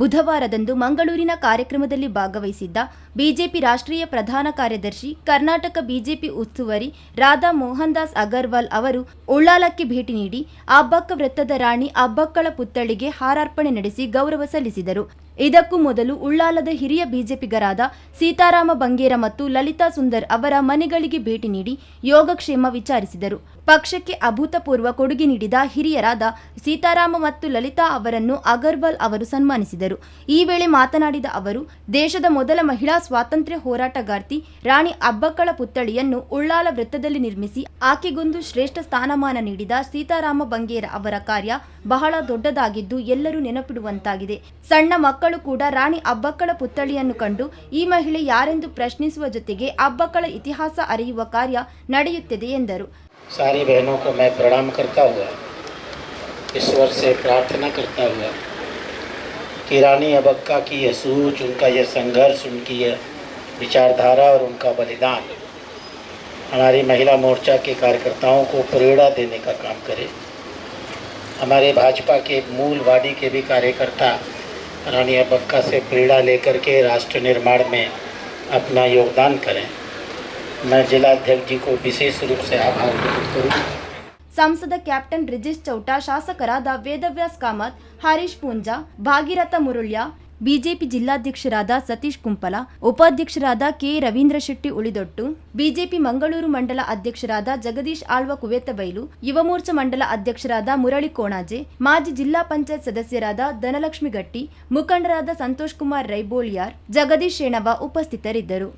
ಬುಧವಾರದಂದು ಮಂಗಳೂರಿನ ಕಾರ್ಯಕ್ರಮದಲ್ಲಿ ಭಾಗವಹಿಸಿದ್ದ ಬಿಜೆಪಿ ರಾಷ್ಟ್ರೀಯ ಪ್ರಧಾನ ಕಾರ್ಯದರ್ಶಿ, ಕರ್ನಾಟಕ ಬಿಜೆಪಿ ಉಸ್ತುವಾರಿ ರಾಧಾ ಮೋಹನ್ ದಾಸ್ ಅಗರ್ವಾಲ್ ಅವರು ಉಳ್ಳಾಲಕ್ಕೆ ಭೇಟಿ ನೀಡಿ ಅಬ್ಬಕ್ಕ ವೃತ್ತದ ರಾಣಿ ಅಬ್ಬಕ್ಕಳ ಪುತ್ಥಳಿಗೆ ಹಾರಾರ್ಪಣೆ ನಡೆಸಿ ಗೌರವ ಸಲ್ಲಿಸಿದರು. ಇದಕ್ಕೂ ಮೊದಲು ಉಳ್ಳಾಲದ ಹಿರಿಯ ಬಿಜೆಪಿಗರಾದ ಸೀತಾರಾಮ ಬಂಗೇರ ಮತ್ತು ಲಲಿತಾ ಸುಂದರ್ ಅವರ ಮನೆಗಳಿಗೆ ಭೇಟಿ ನೀಡಿ ಯೋಗಕ್ಷೇಮ ವಿಚಾರಿಸಿದರು. ಪಕ್ಷಕ್ಕೆ ಅಭೂತಪೂರ್ವ ಕೊಡುಗೆ ನೀಡಿದ ಹಿರಿಯರಾದ ಸೀತಾರಾಮ ಮತ್ತು ಲಲಿತಾ ಅವರನ್ನು ಅಗರ್ವಾಲ್ ಅವರು ಸನ್ಮಾನಿಸಿದರು. ಈ ವೇಳೆ ಮಾತನಾಡಿದ ಅವರು ದೇಶದ ಮೊದಲ ಮಹಿಳಾ ಸ್ವಾತಂತ್ರ್ಯ ಹೋರಾಟಗಾರ್ತಿ ರಾಣಿ ಅಬ್ಬಕ್ಕಳ ಪುತ್ಥಳಿಯನ್ನು ಉಳ್ಳಾಲ ವೃತ್ತದಲ್ಲಿ ನಿರ್ಮಿಸಿ ಆಕೆಗೊಂದು ಶ್ರೇಷ್ಠ ಸ್ಥಾನಮಾನ ನೀಡಿದ ಸೀತಾರಾಮ ಬಂಗೇರ ಅವರ ಕಾರ್ಯ ಬಹಳ ದೊಡ್ಡದಾಗಿದ್ದು ಎಲ್ಲರೂ ನೆನಪಿಡುವಂತಾಗಿದೆ ಸಣ್ಣ ಮಕ್ಕಳು ಕೂಡ ರಾಣಿ ಅಬ್ಬಕ್ಕಳ ಪುತ್ಥಳಿಯನ್ನು ಕಂಡು ಈ ಮಹಿಳೆ ಯಾರೆಂದು ಪ್ರಶ್ನಿಸುವ ಜೊತೆಗೆ ಅಬ್ಬಕ್ಕಳ ಇತಿಹಾಸ ಅರಿಯುವ ಕಾರ್ಯ ನಡೆಯುತ್ತಿದೆ ಎಂದರು सारी बहनों को मैं प्रणाम करता हुआ ईश्वर से प्रार्थना करता हुआ कि रानी अबक्का की यह सूझ, उनका यह संघर्ष, उनकी यह विचारधारा और उनका बलिदान हमारी महिला मोर्चा के कार्यकर्ताओं को प्रेरणा देने का काम करे। हमारे भाजपा के मूल वाडी के भी कार्यकर्ता रानी अबक्का से प्रेरणा लेकर के राष्ट्र निर्माण में अपना योगदान करें। मैं जिलाध्यक्ष जी को विशेष रूप से आभार व्यक्त करूँ। ಸಂಸದ ಕ್ಯಾಪ್ಟನ್ ರಿಜೇಶ್ ಚೌಟಾ, ಶಾಸಕರಾದ ವೇದವ್ಯಾಸ್ ಕಾಮತ್, ಹರೀಶ್ ಪೂಂಜಾ, ಭಾಗೀರಥ ಮುರುಳ್ಯ, ಬಿಜೆಪಿ ಜಿಲ್ಲಾಧ್ಯಕ್ಷರಾದ ಸತೀಶ್ ಕುಂಪಲ, ಉಪಾಧ್ಯಕ್ಷರಾದ ಕೆ ರವೀಂದ್ರ ಶೆಟ್ಟಿ ಉಳಿದೊಟ್ಟು, ಬಿಜೆಪಿ ಮಂಗಳೂರು ಮಂಡಲ ಅಧ್ಯಕ್ಷರಾದ ಜಗದೀಶ್ ಆಳ್ವ ಕುವೆತ್ತಬೈಲು ಯುವ ಮೋರ್ಚಾ ಮಂಡಲ ಅಧ್ಯಕ್ಷರಾದ ಮುರಳಿ ಕೋಣಾಜೆ, ಮಾಜಿ ಜಿಲ್ಲಾ ಪಂಚಾಯತ್ ಸದಸ್ಯರಾದ ಧನಲಕ್ಷ್ಮಿ ಗಟ್ಟಿ, ಮುಖಂಡರಾದ ಸಂತೋಷ್ ಕುಮಾರ್ ರೈಬೋಳಿಯಾರ್, ಜಗದೀಶ್ ಶೇಣವ ಉಪಸ್ಥಿತರಿದ್ದರು.